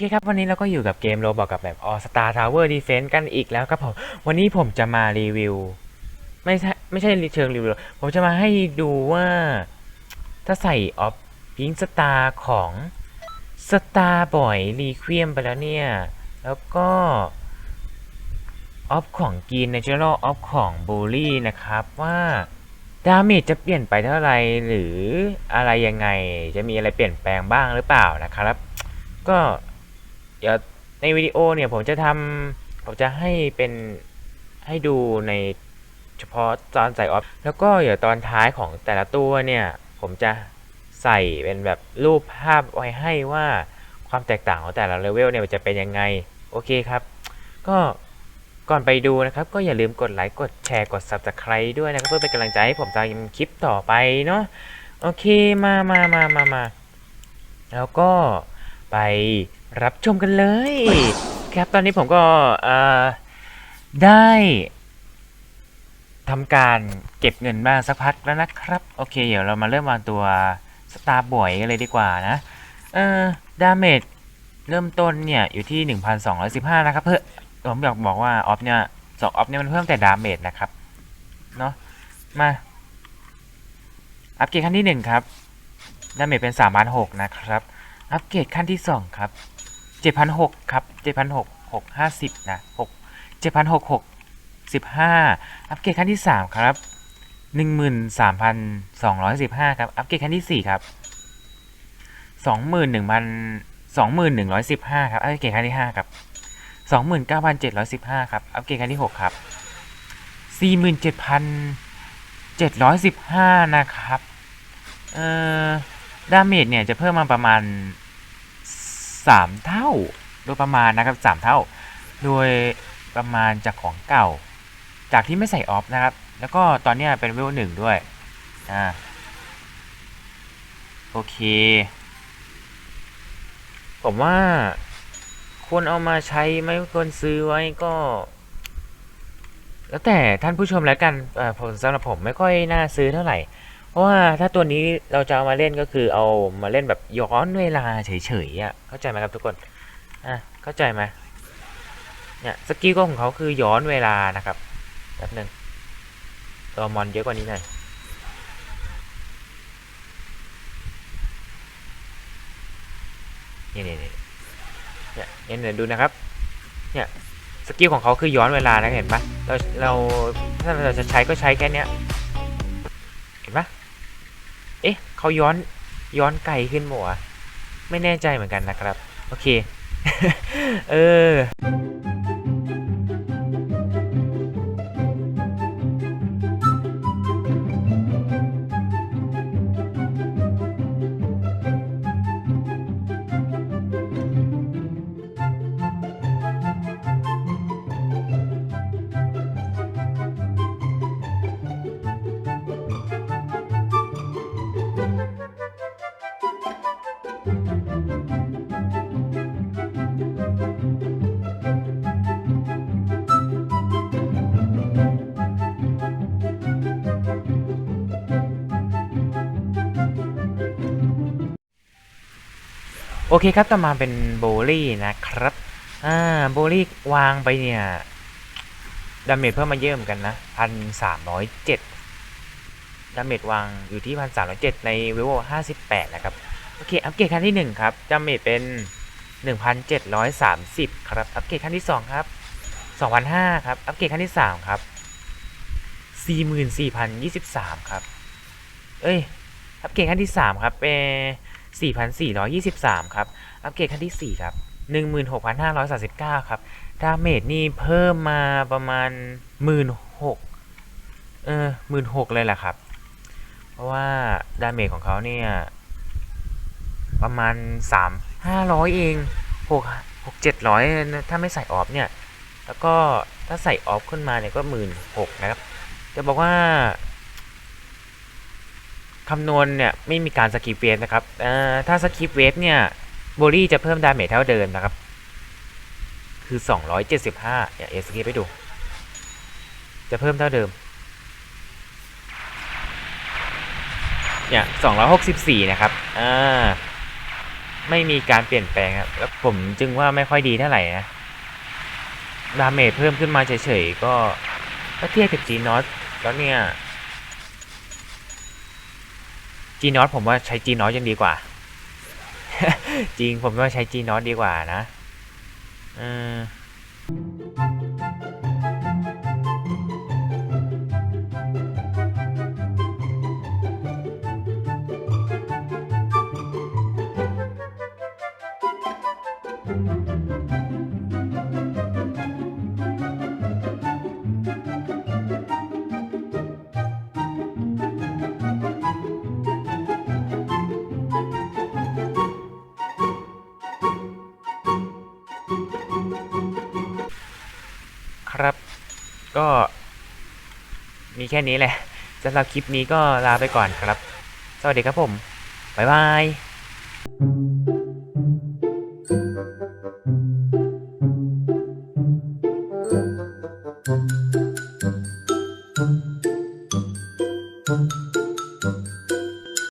เคครับ วันนี้เราก็อยู่กับเกมโรบอกกับแบบ All Star Tower Defense กันอีกแล้วครับผม วันนี้ผมจะมารีวิว ไม่ใช่ไม่ใช่เชิงรีวิว ผมจะมาให้ดูว่า ถ้าใส่ออฟพิงสตาร์ของ Star Boy r e q u i e m ไปแล้วเนี่ย แล้วก็ออฟของกีน Natural ออฟของบูลลี่นะครับว่าดาเมจจะเปลี่ยนไปเท่าไหร่หรืออะไรยังไง จะมีอะไรเปลี่ยนแปลงบ้างหรือเปล่านะครับ ก็ เดี๋ยวในวิดีโอเนี่ยผมจะทำผมจะให้เป็นให้ดูในเฉพาะตอนใส่ออฟแล้วก็เดี๋ยวตอนท้ายของแต่ละตัวเนี่ย ผมจะใส่เป็นแบบรูปภาพไว้ให้ว่าความแตกต่างของแต่ละเลเวลเนี่ยมันจะเป็นยังไง โอเคครับ ก็ก่อนไปดูนะครับ ก็อย่าลืมกดไลค์กดแชร์กด Subscribe ด้วยนะครับ เพื่อเป็นกำลังใจให้ผมทำคลิปต่อไปเนาะโอเคมามามามามาแล้วก็ไป รับชมกันเลย ครับตอนนี้ผมก็ได้ทำการเก็บเงินบ้าสักพักแล้วนะครับ โอเค เดี๋ยวเรามาเริ่มวางตัวสตาร์บอยกันเลยดีกว่านะ เออดาเมจเริ่มต้นเนี่ยอยู่ที่ 1,215 นะครับ เพื่อผมอยากบอกว่าออฟเนี่ยสองออฟเนี่ยมันเพิ่มแต่ดาเมจนะครับ เนาะมา อัปเกรดขั้นที่ 1 ครับดาเมจเป็น 3,600 นะครับ อัปเกรดขั้นที่ 2 ครับ 7,600ครับ7,600 650นะ6 7,600 15อัปเกรดขั้นที่3ครับ13,215ครับ อัปเกรดขั้นที่4ครับสองหมื่นหนึ่งพันสองหมื่นหนึ่งร้อยสิบห้าครับ อัปเกรดขั้นที่ห้าครับสองหมื่นเก้าพันเจ็ดร้อยสิบห้าครับ อัปเกรดขั้นที่หกครับสี่หมื่นเจ็ดพันเจ็ดร้อยสิบห้านะครับ เอ่อ ดาเมจเนี่ยจะเพิ่มมาประมาณ สามเท่า โดยประมาณนะครับสามเท่า โดยประมาณจากของเก่า จากที่ไม่ใส่ออฟนะครับ แล้วก็ตอนนี้เป็นเวลหนึ่งด้วยอ่าโอเค ผมว่าควรเอามาใช้ไม่ควรซื้อไว้ก็ แล้วแต่ท่านผู้ชมแล้วกันผมสำหรับผมไม่ค่อยน่าซื้อเท่าไหร่ เพราะว่าถ้าตัวนี้เราจะเอามาเล่นก็คือเอามาเล่นแบบย้อนเวลาเฉยๆอะเข้าใจไหมครับทุกคนอะเข้าใจไหมเนี่ยสกิลของเขาคือย้อนเวลานะครับแป๊บหนึงตัวมอนเยอะกว่านี้หน่อยนี่นี่นี่เนี่ยเนี่ยเนี่ยดูนะครับ เนี่ยสกิลของเขาคือย้อนเวลานะเห็นปะเราเราถ้าเราจะใช้ก็ใช้แค่เนี้ยเห็นปะ เอ๊ะเขาย้อนย้อนไกลขึ้นหมวะไม่แน่ใจเหมือนกันนะครับ โอเค เออ โอเคครับต่อมาเป็นโบลี่นะครับ อ่า โบลี่วางไปเนี่ย ดาเมจเพิ่มมาเยอะเหมือนกันนะพันสามร้อยเจ็ดดาเมจวางอยู่ที่พันสามร้อยเจ็ดในเวลห้าสิบแปดนะครับ โอเค อัปเกรดขั้นที่หนึ่งครับ ดาเมจเป็นหนึ่งพันเจ็ดร้อยสามสิบครับ อัปเกรดขั้นที่สองครับสองพันห้าครับ อัปเกรดขั้นที่สามครับสี่หมื่นสี่พันยี่สิบสามครับ เอ้ย อัปเกรดขั้นที่สามครับเป็น สี่พันสี่ร้อยยี่สิบสามครับ อัปเกรดขั้นที่สี่ครับหนึ่งหมื่นหกพันห้าร้อยสาสิบเก้าครับ ดาเมจนี่เพิ่มมาประมาณหมื่นหกเออหมื่นหกเลยแหละครับ เพราะว่าดาเมจของเขาเนี่ย ประมาณสามห้าร้อยเองหกหกเจ็ดร้อยถ้าไม่ใส่ออฟเนี่ย แล้วก็ถ้าใส่ออฟขึ้นมาเนี่ยก็หมื่นหกนะครับ จะบอกว่า คำนวณเนี่ยไม่มีการสกิปเวฟนะครับถ้าสกิปเวฟเนี่ยโบลี่จะเพิ่มดาเมจเท่าเดิมนะครับ คือ 275เนี่ยเอสกิปไปดู จะเพิ่มเท่าเดิมเนี่ย264 นะครับ อ่า ไม่มีการเปลี่ยนแปลงครับ แล้วผมจึงว่าไม่ค่อยดีเท่าไหร่นะ ดาเมจเพิ่มขึ้นมาเฉยๆ ก็ถ้าเทียบกับจีนอสแล้วเนี่ย จีนอสผมว่าใช้จีนอสยังดีกว่า จริงผมว่าใช้จีนอสดีกว่านะเครับ ก็มีแค่นี้แหละสำหรับคลิปนี้ก็ลาไปก่อนครับ สวัสดีครับผม บ๊ายบาย